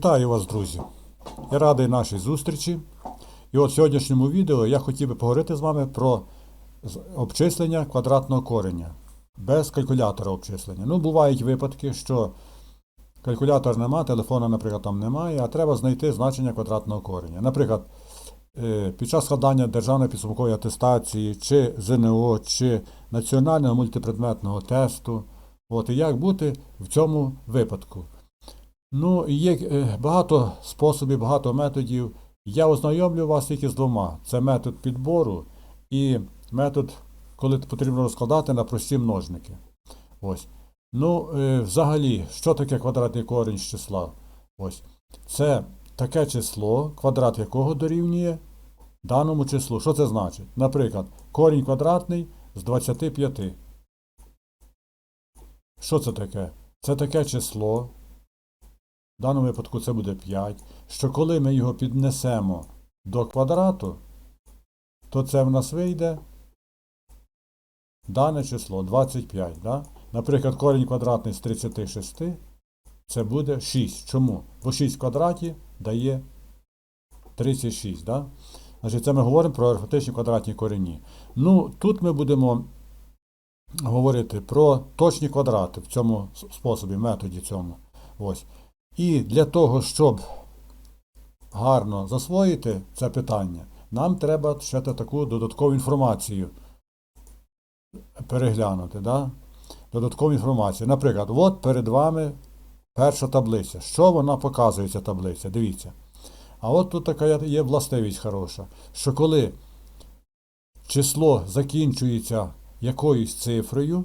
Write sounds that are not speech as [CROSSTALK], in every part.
Вітаю вас, друзі! Я радий нашій зустрічі. І от в сьогоднішньому відео я хотів би поговорити з вами про обчислення квадратного кореня без калькулятора обчислення. Ну, бувають випадки, що калькулятора немає, телефона, наприклад, там немає, а треба знайти значення квадратного кореня. Наприклад, е, під час складання державної підсумкової атестації, чи ЗНО, чи національного мультипредметного тесту. От, і як бути в цьому випадку? Ну, є е, багато способів, багато методів. Я ознайомлю вас тільки з двома. Це метод підбору і метод, коли потрібно розкладати на прості множники. Ось. Ну, е, взагалі, що таке квадратний корінь з числа? Ось. Це таке число, квадрат якого дорівнює даному числу. Що це значить? Наприклад, корінь квадратний з 25. Що це таке? Це таке число, в даному випадку це буде 5, що коли ми його піднесемо до квадрату, то це в нас вийде дане число 25. Да? Наприклад, корінь квадратний з 36 це буде 6. Чому? Бо 6 в квадраті дає 36. Да? Значить, це ми говоримо про арифметичні квадратні корені. Ну, тут ми будемо говорити про точні квадрати в цьому способі, методі цьому. Ось. І для того, щоб гарно засвоїти це питання, нам треба ще таку додаткову інформацію переглянути. Да? Додаткову інформацію. Наприклад, от перед вами перша таблиця. Що вона показує, ця таблиця? Дивіться. А от тут така є- властивість хороша, що коли число закінчується якоюсь цифрою,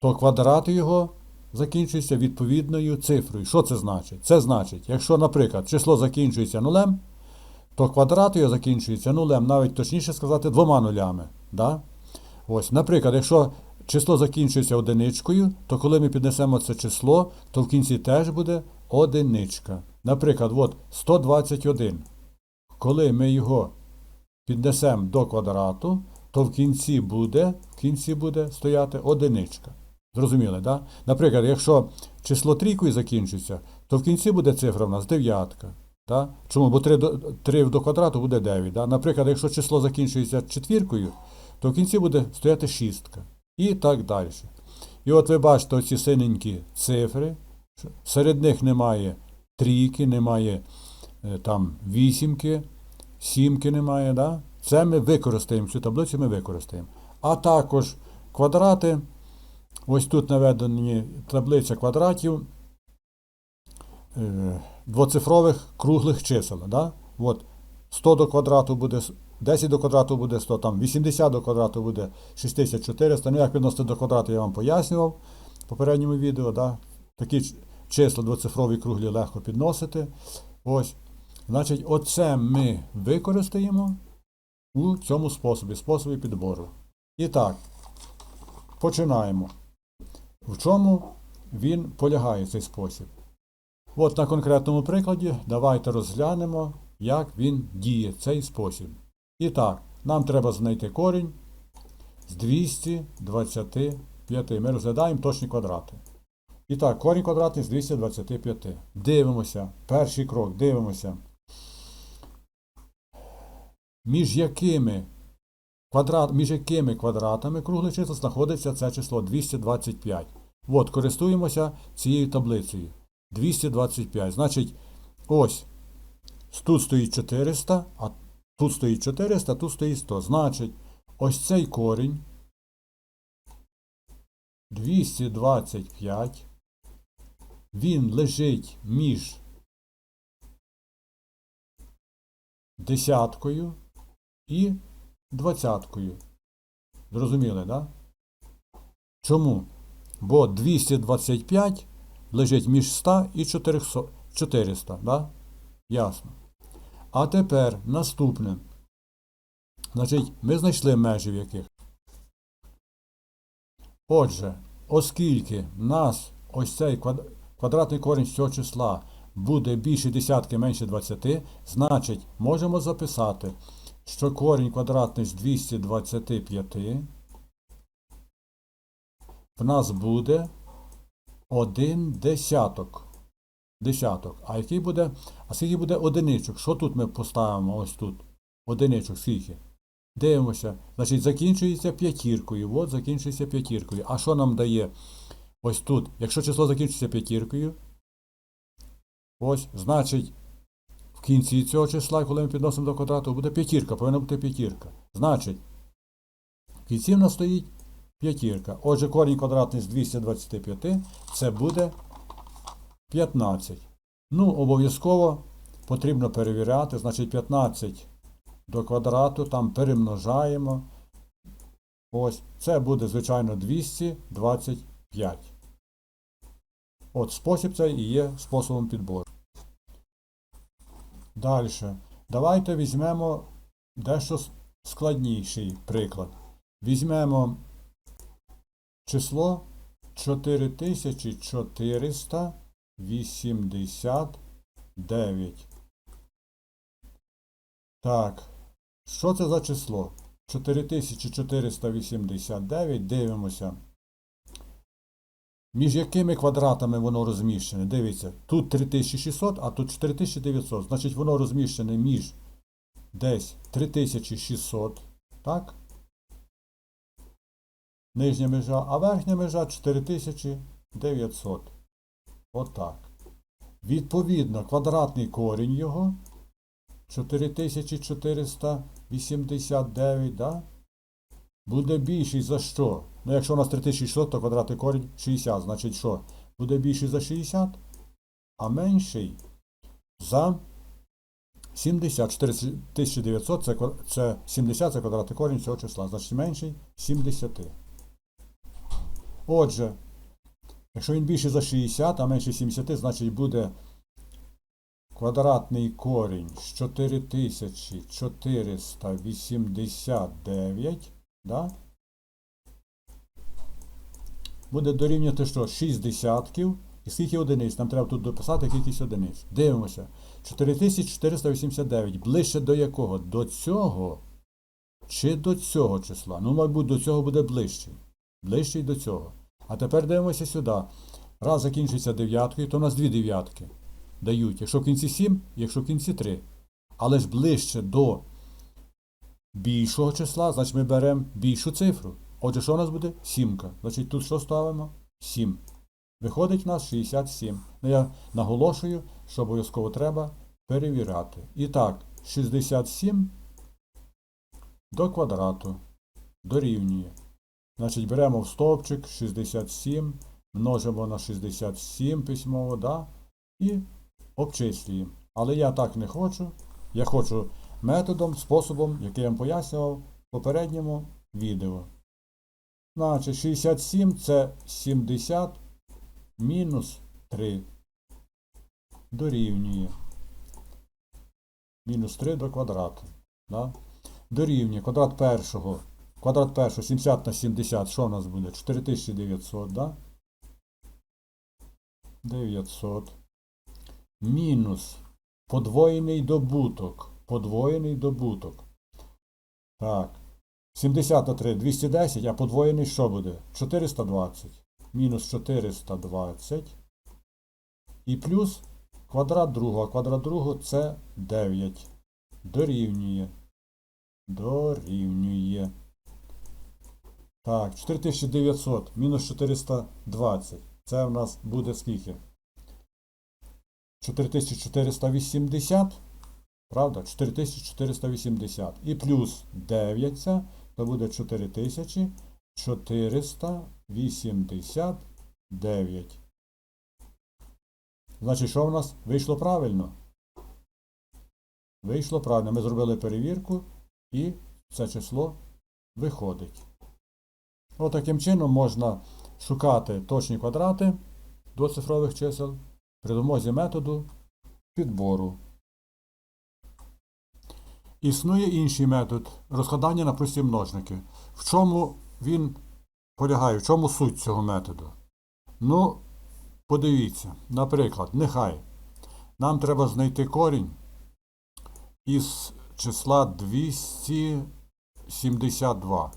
то квадрат його закінчується відповідною цифрою. Що це значить? Це значить, якщо, наприклад, число закінчується нулем, то квадрат його закінчується нулем, навіть точніше сказати, двома нулями. Да? Ось, наприклад, якщо число закінчується одиничкою, то коли ми піднесемо це число, то в кінці теж буде одиничка. Наприклад, от 121. Коли ми його піднесемо до квадрату, то в кінці буде, в кінці буде стояти одиничка. Зрозуміли, да? Наприклад, якщо число трійкою закінчиться, то в кінці буде цифра в нас дев'ятка. Да? Чому? Бо 3 до, 3 до квадрату буде 9. Да? Наприклад, якщо число закінчується четвіркою, то в кінці буде стояти шістка. І так далі. І от ви бачите оці синенькі цифри. Серед них немає трійки, немає е, там вісімки, сімки немає. Да? Це ми використаємо, цю таблицю ми використаємо. А також квадрати. Ось тут наведені таблиця квадратів е, двоцифрових круглих чисел. Да? От 100 до квадрату буде 10 до квадрату буде 100, там 80 до квадрату буде 6400. Ну, як відносити до квадрату, я вам пояснював в попередньому відео. Да? Такі числа двоцифрові круглі легко підносити. Ось. Значить, оце ми використаємо у цьому способі, способі підбору. І так, починаємо. В чому він полягає цей спосіб? От на конкретному прикладі давайте розглянемо, як він діє цей спосіб. І так, нам треба знайти корінь з 225. Ми розглядаємо точні квадрати. І так, корінь квадратний з 225. Дивимося. Перший крок, дивимося. Між якими квадрат, між якими квадратами круглих чисел знаходиться це число 225. От, користуємося цією таблицею. 225. Значить, ось тут стоїть 400, а тут стоїть 400, тут стоїть 100. Значить, ось цей корінь 225. Він лежить між десяткою і двадцяткою. Зрозуміли? Да? Чому? Бо 225 лежить між 100 і 400, 400 да? Ясно. А тепер наступне. Значить, ми знайшли межі в яких. Отже, оскільки в нас ось цей квадратний корінь цього числа буде більше десятки, менше 20, значить, можемо записати, що корінь квадратний з 225 в нас буде один десяток. десяток. А який буде, а скільки буде одиничок? Що тут ми поставимо? Ось тут. Одиничок, скільки? Дивимося. Значить, закінчується п'ятіркою. От закінчується п'ятіркою. А що нам дає ось тут? Якщо число закінчується п'ятіркою, ось, значить, в кінці цього числа, коли ми підносимо до квадрату, буде п'ятірка, повинна бути п'ятірка. Значить, в кінці в нас стоїть п'ятірка. Отже, корінь квадратний з 225 це буде 15. Ну, обов'язково потрібно перевіряти. Значить, 15 до квадрату, там перемножаємо. Ось, це буде, звичайно, 225. От спосіб цей і є способом підбору. Далі. Давайте візьмемо дещо складніший приклад. Візьмемо число 4489. Так, що це за число? 4489. Дивимося. Між якими квадратами воно розміщене? Дивіться, тут 3600, а тут 4900. Значить, воно розміщене між десь 3600, так? Нижня межа, а верхня межа 4900. Отак. Відповідно, квадратний корінь його 4489, да? Буде більший за що? Ну, якщо у нас 3600, то квадратний корінь 60. Значить що? Буде більший за 60, а менший за 70. 4900 це, це 70 це квадратний корінь цього числа. Значить менший 70. Отже, якщо він більший за 60, а менший 70, значить буде квадратний корінь з 4489, да? буде дорівнювати що? 6 десятків. І скільки одиниць? Нам треба тут дописати кількість одиниць. Дивимося. 4489. Ближче до якого? До цього чи до цього числа? Ну, мабуть, до цього буде ближчий. Ближчий до цього. А тепер дивимося сюди. Раз закінчується дев'яткою, то у нас дві дев'ятки дають. Якщо в кінці 7, якщо в кінці 3. Але ж ближче до більшого числа, значить ми беремо більшу цифру. Отже, що у нас буде? Сімка. Значить, тут що ставимо? 7. Виходить у нас 67. Ну, я наголошую, що обов'язково треба перевіряти. І так, 67 до квадрату дорівнює. Значить, беремо в стовпчик 67, множимо на 67 письмово, да? і обчислюємо. Але я так не хочу. Я хочу методом, способом, який я вам пояснював в попередньому відео. Значить, 67 це 70 мінус 3 дорівнює. Мінус 3 до квадрату. Да? Дорівнює квадрат першого. Квадрат першого 70 на 70. Що у нас буде? 4900, да? 900. Мінус подвоєний добуток. Подвоєний добуток. Так. 70 на 3 210, а подвоєний що буде? 420. Мінус 420. І плюс квадрат другого. Квадрат другого це 9. Дорівнює. Дорівнює. Так, 4900 мінус 420. Це в нас буде скільки? 4480. Правда? 4480. І плюс 9 це, буде 4489. Значить, що в нас вийшло правильно? Вийшло правильно. Ми зробили перевірку і це число виходить. Отаким чином можна шукати точні квадрати двоцифрових чисел при допомозі методу підбору. Існує інший метод розкладання на прості множники. В чому він полягає, в чому суть цього методу? Ну, подивіться, наприклад, нехай нам треба знайти корінь із числа 272.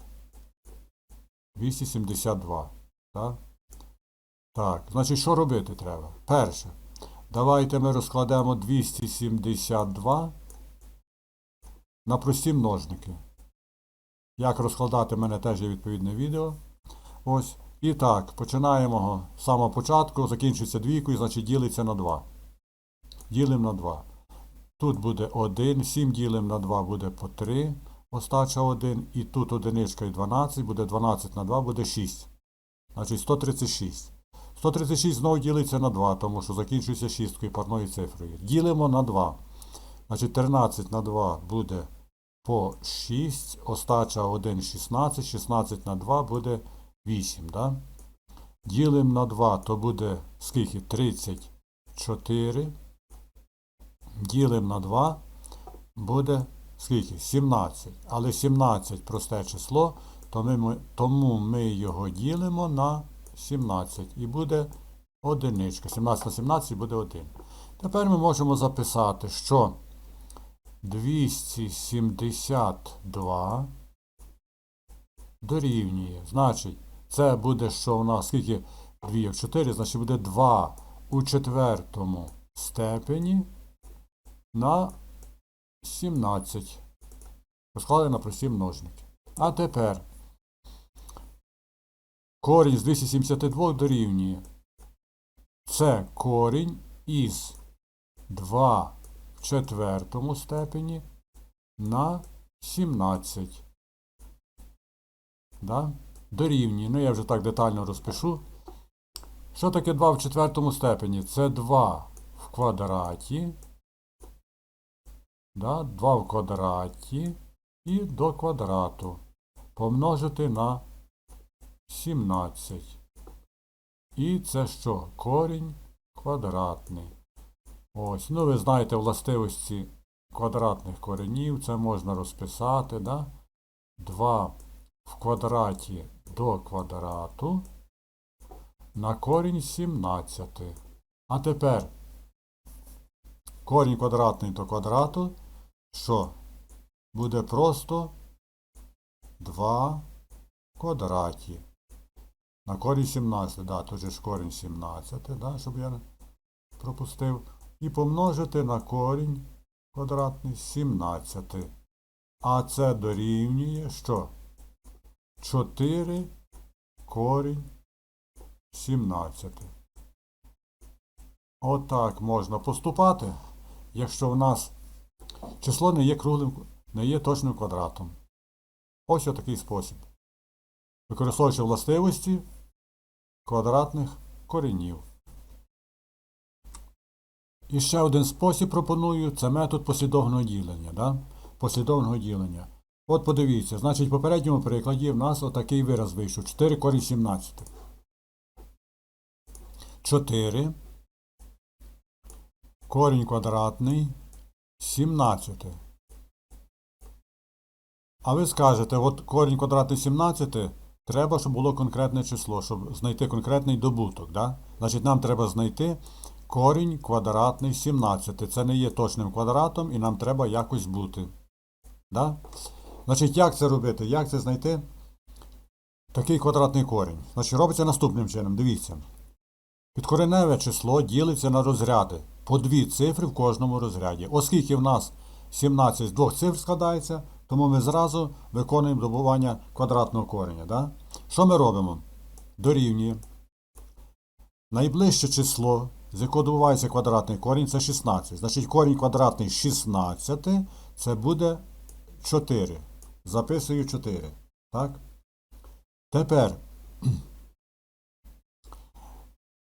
272. Так? Так, значить, що робити треба? Перше. Давайте ми розкладемо 272 на прості множники. Як розкладати, в мене теж є відповідне відео. Ось. І так, починаємо з самого початку, закінчується двійкою, значить ділиться на 2. Ділимо на 2. Тут буде 1, 7 ділимо на 2 буде по 3, остача 1, і тут одиничка і 12, буде 12 на 2, буде 6. Значить 136. 136 знову ділиться на 2, тому що закінчується шісткою парною цифрою. Ділимо на 2. Значить 13 на 2 буде по 6, остача 1 16, 16 на 2 буде 8. Да? Ділимо на 2, то буде скільки? 34. Ділимо на 2, буде скільки? 17. Але 17 просте число, тому ми його ділимо на 17. І буде одиничка. 17 на 17 буде 1. Тепер ми можемо записати, що 272 дорівнює. Значить, це буде, що у нас скільки 2 в 4, значить буде 2 у четвертому степені на 17. Розклали на прості множники. А тепер корінь з 272 дорівнює. Це корінь із 2 в четвертому степені на 17. Да? Дорівнює. Ну, я вже так детально розпишу. Що таке 2 в четвертому степені? Це 2 в квадраті. Да? 2 в квадраті і до квадрату. Помножити на 17. І це що? Корінь квадратний. Ось, ну ви знаєте властивості квадратних коренів, це можна розписати, да? 2 в квадраті до квадрату на корінь 17. А тепер корінь квадратний до квадрату, що? Буде просто 2 в квадраті. На корінь 17, да, тут же ж корінь 17, да, щоб я пропустив. І помножити на корінь квадратний 17. А це дорівнює що? 4 корінь 17. Отак можна поступати, якщо в нас число не є круглим, не є точним квадратом. Ось отакий спосіб. Використовуючи властивості квадратних коренів. І ще один спосіб пропоную це метод послідовного ділення. Да? Послідовного ділення. От подивіться, значить, в попередньому прикладі в нас отакий вираз вийшов. 4 корінь 17. 4 корінь квадратний 17. А ви скажете, от корінь квадратний 17, треба, щоб було конкретне число, щоб знайти конкретний добуток. Да? Значить, нам треба знайти корінь квадратний 17. Це не є точним квадратом і нам треба якось бути. Да? Значить, як це робити? Як це знайти? Такий квадратний корінь. Значить, робиться наступним чином. Дивіться. Підкореневе число ділиться на розряди. По дві цифри в кожному розряді. Оскільки в нас 17 з двох цифр складається, тому ми зразу виконуємо добування квадратного кореня. Да? Що ми робимо? Дорівнює. Найближче число, з якого квадратний корінь, це 16. Значить, корінь квадратний 16 це буде 4. Записую 4. Так? Тепер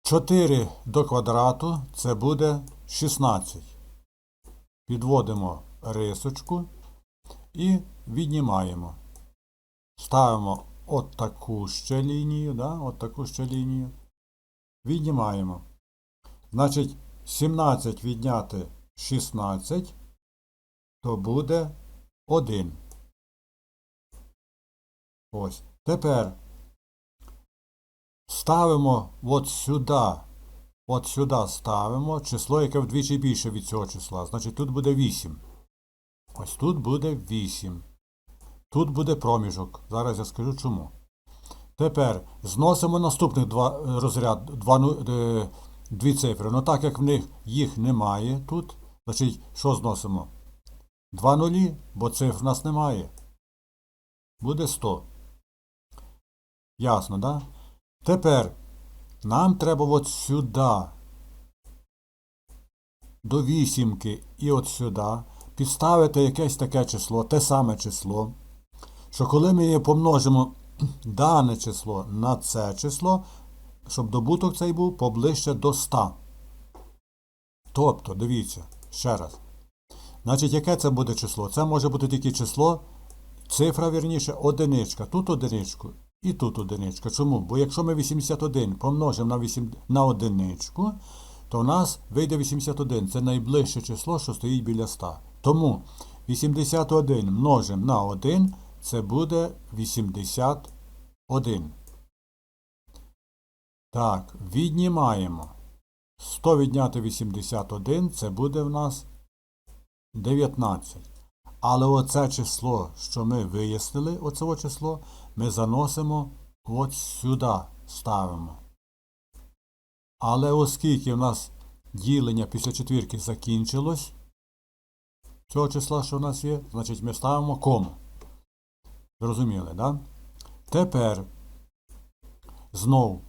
4 до квадрату це буде 16. Підводимо рисочку і віднімаємо. Ставимо от таку ще лінію, да? от таку ще лінію. Віднімаємо. Значить, 17 відняти 16, то буде 1. Ось. Тепер ставимо от сюди. От сюди ставимо число, яке вдвічі більше від цього числа. Значить, тут буде 8. Ось тут буде 8. Тут буде проміжок. Зараз я скажу чому. Тепер зносимо наступних два е, розряд, два, е, дві цифри. Ну так як в них їх немає тут, значить, що зносимо? Два нулі, бо цифр в нас немає. Буде 100. Ясно, да? Тепер нам треба от сюди, до вісімки і от сюди, підставити якесь таке число, те саме число, що коли ми помножимо [CLEARS THROAT] дане число на це число, щоб добуток цей був поближче до 100. Тобто, дивіться, ще раз. Значить, яке це буде число? Це може бути тільки число, цифра, вірніше, одиничка. Тут одиничку і тут одиничка. Чому? Бо якщо ми 81 помножимо на, 8, на одиничку, то в нас вийде 81. Це найближче число, що стоїть біля 100. Тому 81 множимо на 1, це буде 81. Так, віднімаємо. 100 відняти 81, це буде в нас 19. Але оце число, що ми вияснили, оце число, ми заносимо от сюди, ставимо. Але оскільки в нас ділення після четвірки закінчилось, цього числа, що в нас є, значить ми ставимо кому. Зрозуміли, так? Да? Тепер знов.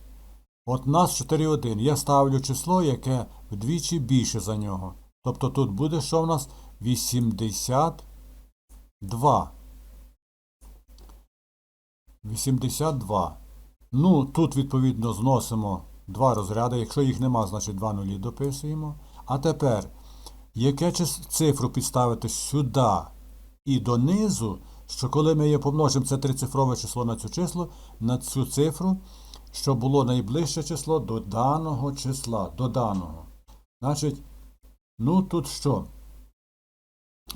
От нас 4,1. Я ставлю число, яке вдвічі більше за нього. Тобто тут буде що в нас? 82. 82. Ну, тут, відповідно, зносимо два розряди. Якщо їх нема, значить 2 нулі дописуємо. А тепер, яке цифру підставити сюди і донизу, що коли ми її помножимо це трицифрове число на цю число, на цю цифру, що було найближче число до даного числа, до даного. Значить, ну тут що?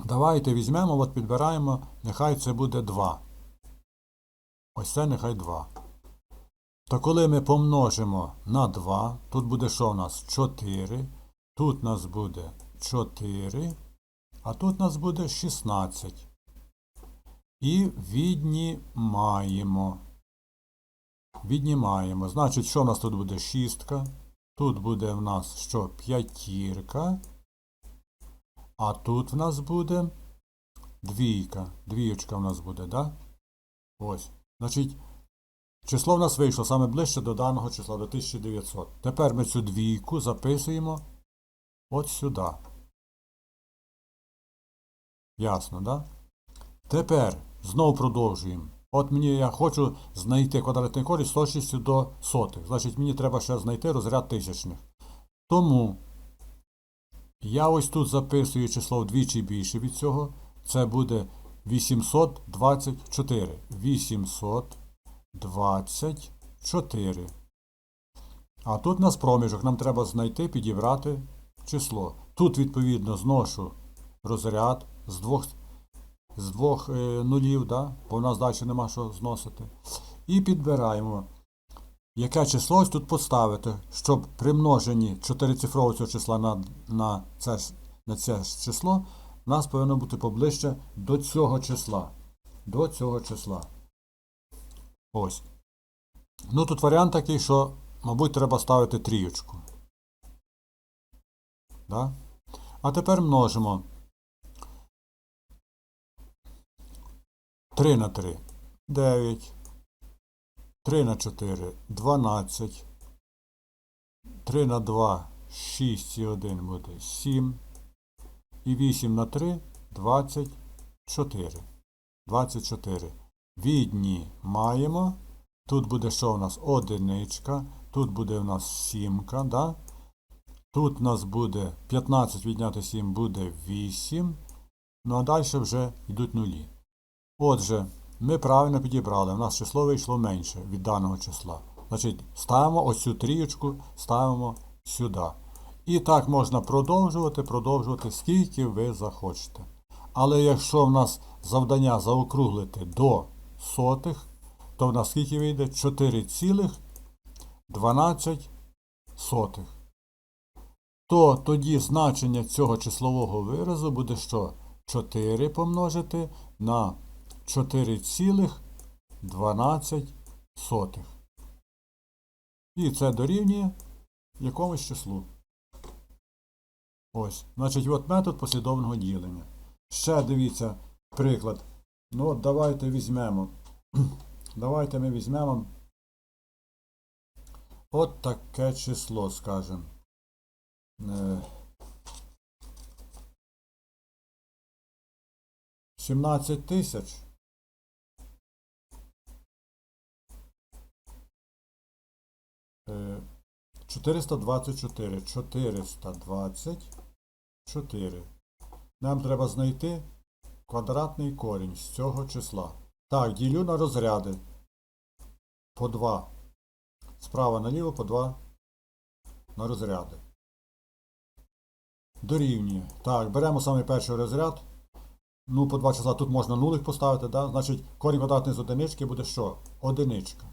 Давайте візьмемо, от підбираємо, нехай це буде 2. Ось це нехай 2. То коли ми помножимо на 2, тут буде що у нас? 4. Тут у нас буде 4, а тут у нас буде 16. І віднімаємо. Віднімаємо. Значить, що у нас тут буде шістка? Тут буде в нас що? П'ятірка. А тут в нас буде двійка. Двієчка в нас буде, да? Ось. Значить, число в нас вийшло саме ближче до даного числа, до 1900. Тепер ми цю двійку записуємо от сюди. Ясно, да? Тепер знову продовжуємо. От мені я хочу знайти квадратний корінь з точністю до сотих. Значить, мені треба ще знайти розряд тисячних. Тому я ось тут записую число вдвічі більше від цього. Це буде 824. 824. А тут у нас проміжок. Нам треба знайти, підібрати число. Тут, відповідно, зношу розряд з двох з двох е, нулів, да? бо в нас далі нема що зносити. І підбираємо, яке число ось тут поставити, щоб при множенні чотирицифрового цього числа на, на, це, на це число, в нас повинно бути поближче до цього числа. До цього числа. Ось. Ну тут варіант такий, що, мабуть, треба ставити трієчку. Да? А тепер множимо. 3 на 3 9. 3 на 4 12. 3 на 2 6 і 1 буде 7. І 8 на 3 24. 24. Віднімаємо. Тут буде що у нас? Одиничка. Тут буде у нас сімка, да? Тут у нас буде 15 відняти 7 буде 8. Ну а далі вже йдуть нулі. Отже, ми правильно підібрали. У нас число вийшло менше від даного числа. Значить, ставимо ось цю трієчку, ставимо сюди. І так можна продовжувати, продовжувати, скільки ви захочете. Але якщо в нас завдання заокруглити до сотих, то в нас скільки вийде? 4,12 сотих. То тоді значення цього числового виразу буде що? 4 помножити на 4,12. І це дорівнює якомусь числу. Ось. Значить, от метод послідовного ділення. Ще дивіться приклад. Ну от давайте візьмемо. [CLEARS THROAT] Давайте ми візьмемо от таке число, скажемо. Е, 17 тисяч. 424. 424. Нам треба знайти квадратний корінь з цього числа. Так, ділю на розряди. По 2. Справа наліво по 2 на розряди. Дорівнює. Так, беремо самий перший розряд. Ну, по два числа тут можна нулик поставити, да? Значить, корінь квадратний з одинички буде що? Одиничка.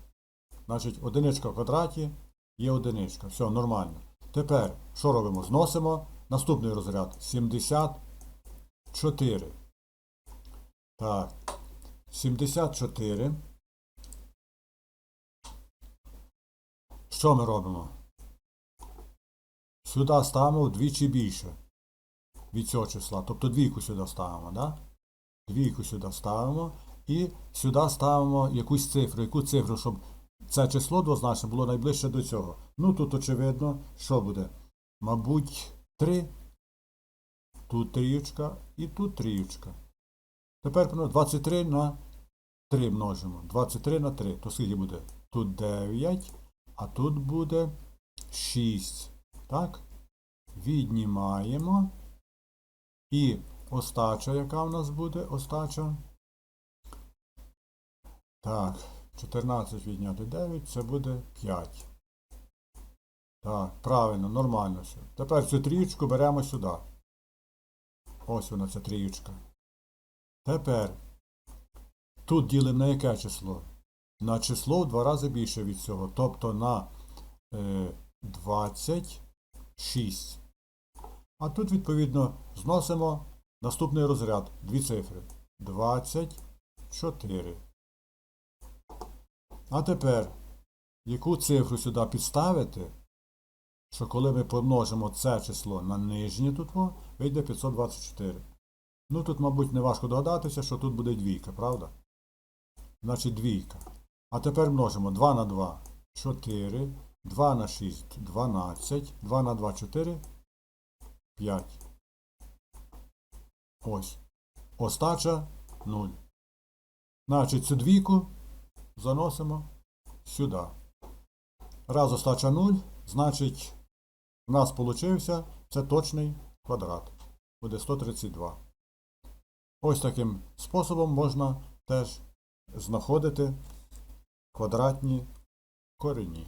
Значить, одиничка в квадраті є одиничка. Все, нормально. Тепер, що робимо? Зносимо наступний розряд. 74. Так. 74. Що ми робимо? Сюди ставимо вдвічі більше від цього числа. Тобто двійку сюди ставимо, да? Двійку сюди ставимо і сюди ставимо якусь цифру. Яку цифру, щоб це число двозначне було найближче до цього. Ну тут очевидно, що буде? Мабуть, 3. Тут трієчка і тут трієчка. Тепер ну, 23 на 3 множимо. 23 на 3. То скільки буде? Тут 9, а тут буде 6. Так? Віднімаємо. І остача, яка в нас буде остача? Так, 14 відняти 9, це буде 5. Так, правильно, нормально все. Тепер цю трієчку беремо сюди. Ось вона, ця трієчка. Тепер тут ділимо на яке число? На число в два рази більше від цього. Тобто на е, 26. А тут, відповідно, зносимо наступний розряд. Дві цифри. 24. А тепер, яку цифру сюди підставити, що коли ми помножимо це число на нижнє тут, вийде 524. Ну тут, мабуть, не важко догадатися, що тут буде двійка, правда? Значить двійка. А тепер множимо 2 на 2 4, 2 на 6 12, 2 на 2 4, 5. Ось. Остача 0. Значить, цю двійку заносимо сюди. Раз остача 0, значить, в нас получився це точний квадрат. Буде 132. Ось таким способом можна теж знаходити квадратні корені.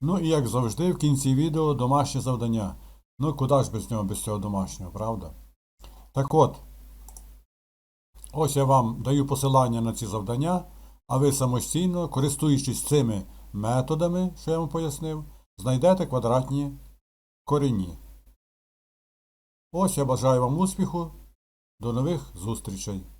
Ну і як завжди, в кінці відео домашнє завдання. Ну куди ж без нього, без цього домашнього, правда? Так от, ось я вам даю посилання на ці завдання, а ви самостійно, користуючись цими методами, що я вам пояснив, знайдете квадратні корені. Ось я бажаю вам успіху. До нових зустрічей!